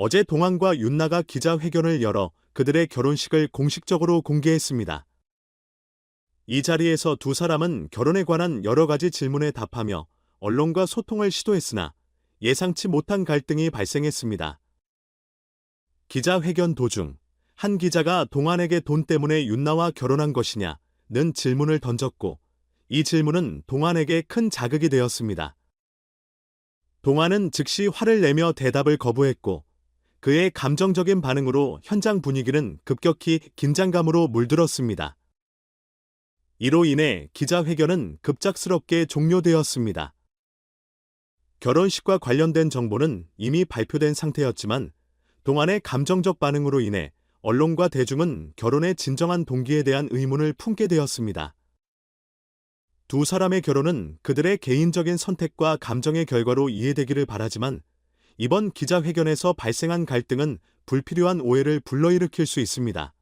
어제 동안과 윤나가 기자회견을 열어 그들의 결혼식을 공식적으로 공개했습니다. 이 자리에서 두 사람은 결혼에 관한 여러 가지 질문에 답하며 언론과 소통을 시도했으나 예상치 못한 갈등이 발생했습니다. 기자회견 도중 한 기자가 동안에게 돈 때문에 윤나와 결혼한 것이냐는 질문을 던졌고 이 질문은 동안에게 큰 자극이 되었습니다. 동안은 즉시 화를 내며 대답을 거부했고 그의 감정적인 반응으로 현장 분위기는 급격히 긴장감으로 물들었습니다. 이로 인해 기자회견은 급작스럽게 종료되었습니다. 결혼식과 관련된 정보는 이미 발표된 상태였지만 동안의 감정적 반응으로 인해 언론과 대중은 결혼의 진정한 동기에 대한 의문을 품게 되었습니다. 두 사람의 결혼은 그들의 개인적인 선택과 감정의 결과로 이해되기를 바라지만 이번 기자회견에서 발생한 갈등은 불필요한 오해를 불러일으킬 수 있습니다.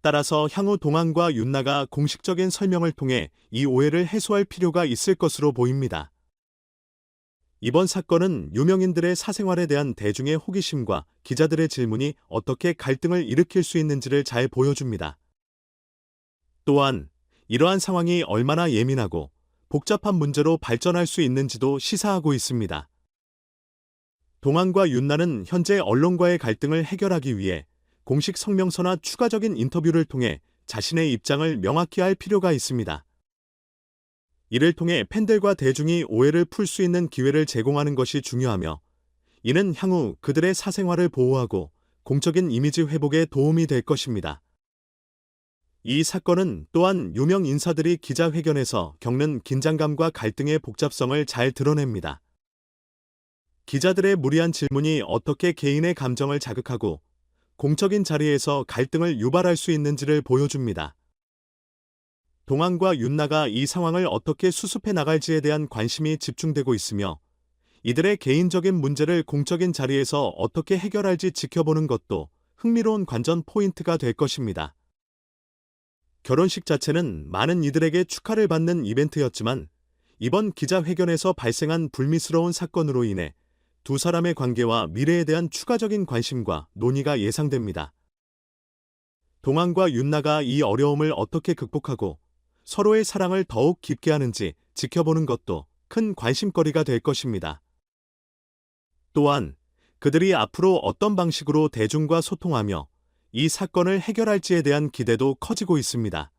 따라서 향후 동안과 윤나가 공식적인 설명을 통해 이 오해를 해소할 필요가 있을 것으로 보입니다. 이번 사건은 유명인들의 사생활에 대한 대중의 호기심과 기자들의 질문이 어떻게 갈등을 일으킬 수 있는지를 잘 보여줍니다. 또한 이러한 상황이 얼마나 예민하고 복잡한 문제로 발전할 수 있는지도 시사하고 있습니다. 동안과 윤나는 현재 언론과의 갈등을 해결하기 위해 공식 성명서나 추가적인 인터뷰를 통해 자신의 입장을 명확히 할 필요가 있습니다. 이를 통해 팬들과 대중이 오해를 풀 수 있는 기회를 제공하는 것이 중요하며 이는 향후 그들의 사생활을 보호하고 공적인 이미지 회복에 도움이 될 것입니다. 이 사건은 또한 유명 인사들이 기자회견에서 겪는 긴장감과 갈등의 복잡성을 잘 드러냅니다. 기자들의 무리한 질문이 어떻게 개인의 감정을 자극하고 공적인 자리에서 갈등을 유발할 수 있는지를 보여줍니다. 동안과 윤나가 이 상황을 어떻게 수습해 나갈지에 대한 관심이 집중되고 있으며 이들의 개인적인 문제를 공적인 자리에서 어떻게 해결할지 지켜보는 것도 흥미로운 관전 포인트가 될 것입니다. 결혼식 자체는 많은 이들에게 축하를 받는 이벤트였지만 이번 기자회견에서 발생한 불미스러운 사건으로 인해 두 사람의 관계와 미래에 대한 추가적인 관심과 논의가 예상됩니다. 동안과 윤나가 이 어려움을 어떻게 극복하고 서로의 사랑을 더욱 깊게 하는지 지켜보는 것도 큰 관심거리가 될 것입니다. 또한 그들이 앞으로 어떤 방식으로 대중과 소통하며 이 사건을 해결할지에 대한 기대도 커지고 있습니다.